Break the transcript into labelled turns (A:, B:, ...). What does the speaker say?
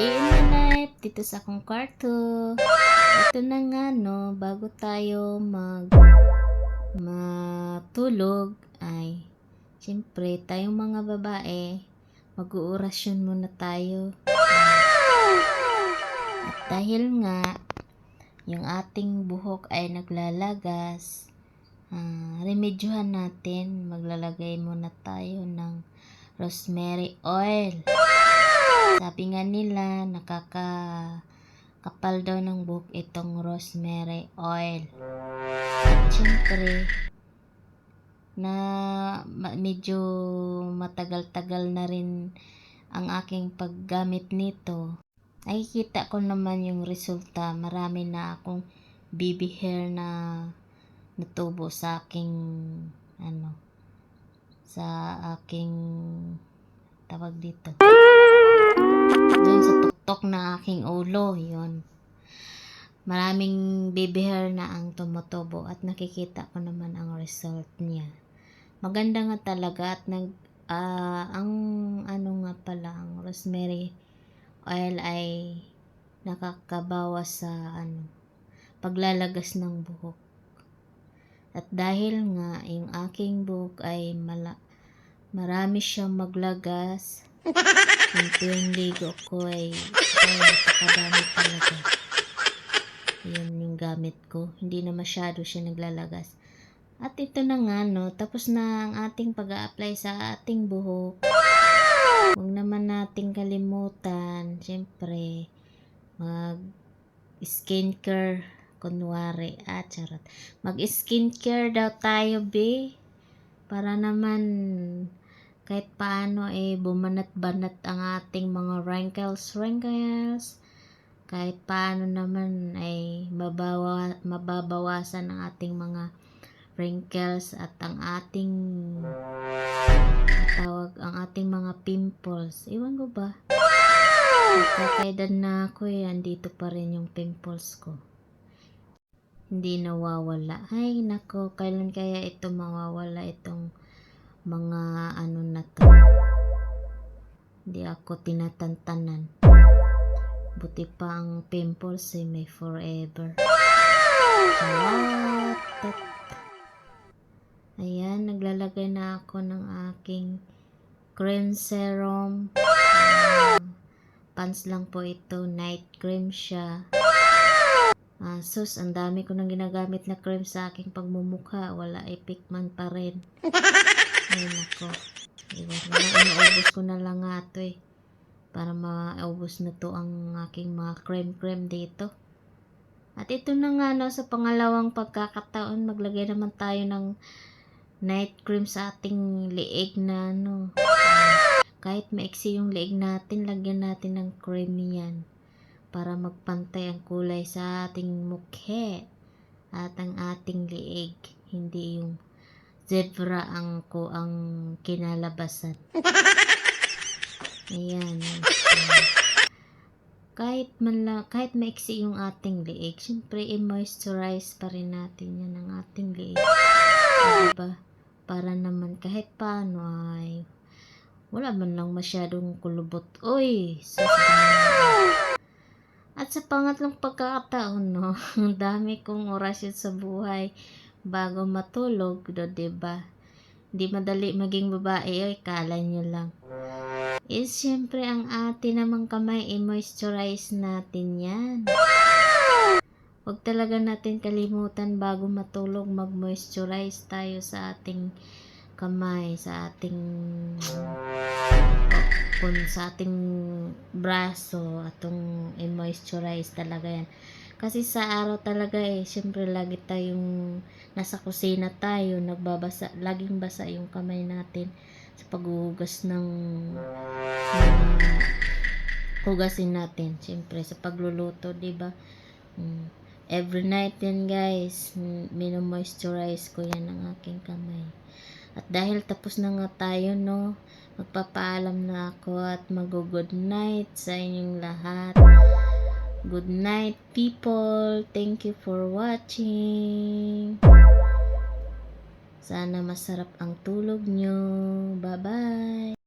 A: day in my life dito sa akong kwarto. Ito na nga no, bago tayo mag matulog ay siyempre tayong mga babae mag-uurasyon muna tayo. At dahil nga yung ating buhok ay naglalagas, ah, remedyohan natin, maglalagay muna tayo ng rosemary oil. Sabi nga nila, nakaka kapal daw ng buhok itong rosemary oil. At syempre, na medyo matagal-tagal na rin ang aking paggamit nito, ay kita ko naman yung resulta. Marami na akong baby hair na natubo sa aking ano sa aking tawag dito. Doon sa tuktok ng aking ulo yon maraming baby hair na ang tumutubo at nakikita ko naman ang result niya. Maganda nga talaga at nag ah, ang ano nga pala ang rosemary oil ay nakakabawas sa ano paglalagas ng buhok. At dahil nga yung aking buhok ay mala, marami siyang maglagas. Yung tuwing ligo ko ay ay napakadami talaga. Yun yung gamit ko. Hindi na masyado siya naglalagas. At ito na nga no? Tapos na ang ating pag apply sa ating buhok. Huwag naman nating kalimutan syempre mag skincare kunwari. Ah charot. Mag skincare daw tayo be. Para naman kahit paano eh bumanat-banat ang ating mga wrinkles wrinkles kahit paano naman ay mabawa, mababawasan ang ating mga wrinkles at ang ating tawag ang ating mga pimples iwan ko ba Kakaidan na ako eh, andito pa rin yung pimples ko. Hindi nawawala. Ay, nako, kailan kaya ito mawawala itong mga ano na to. Hindi ako tinatantanan. Buti pa ang pimples eh, may forever. Charot. Ayan, naglalagay na ako ng aking cream serum. Ah, pants lang po ito. Night cream siya. Ah, sus, ang dami ko nang ginagamit na cream sa aking pagmumukha. Wala epic man pa rin. Ay, nako. Na. Inaubos ko na lang nga ito eh. Para maubos na to ang aking mga cream-cream dito. At ito na nga no, sa pangalawang pagkakataon, maglagay naman tayo ng night cream sa ating liig na ano. Kahit maiksi yung leeg natin, lagyan natin ng cream yan para magpantay ang kulay sa ating mukhe at ang ating leeg. Hindi yung zebra ang ko ang kinalabasan. Ayan. kahit man lang, kahit maiksi yung ating leeg, syempre i-moisturize pa rin natin yan ang ating leeg. Diba? Para naman kahit paano ay wala man lang masyadong kulubot. Uy! sus, ganun. At sa pangatlong pagkakataon, no, ang dami kong orasyon sa buhay bago matulog, do, diba? Hindi madali maging babae, ay kala nyo lang. Is syempre ang atin namang kamay, i-moisturize natin yan. Huwag talaga natin kalimutan bago matulog, mag-moisturize tayo sa ating kamay, sa ating kung sa ating braso atong i-moisturize talaga yan kasi sa araw talaga eh syempre lagi tayong nasa kusina tayo nagbabasa laging basa yung kamay natin sa paghuhugas ng ng hugasin natin syempre sa pagluluto di ba mm. every night yan guys mino-moisturize ko yan ang aking kamay at dahil tapos na nga tayo no magpapaalam na ako at mag-good night sa inyong lahat. Good night people. Thank you for watching. Sana masarap ang tulog nyo. Bye-bye.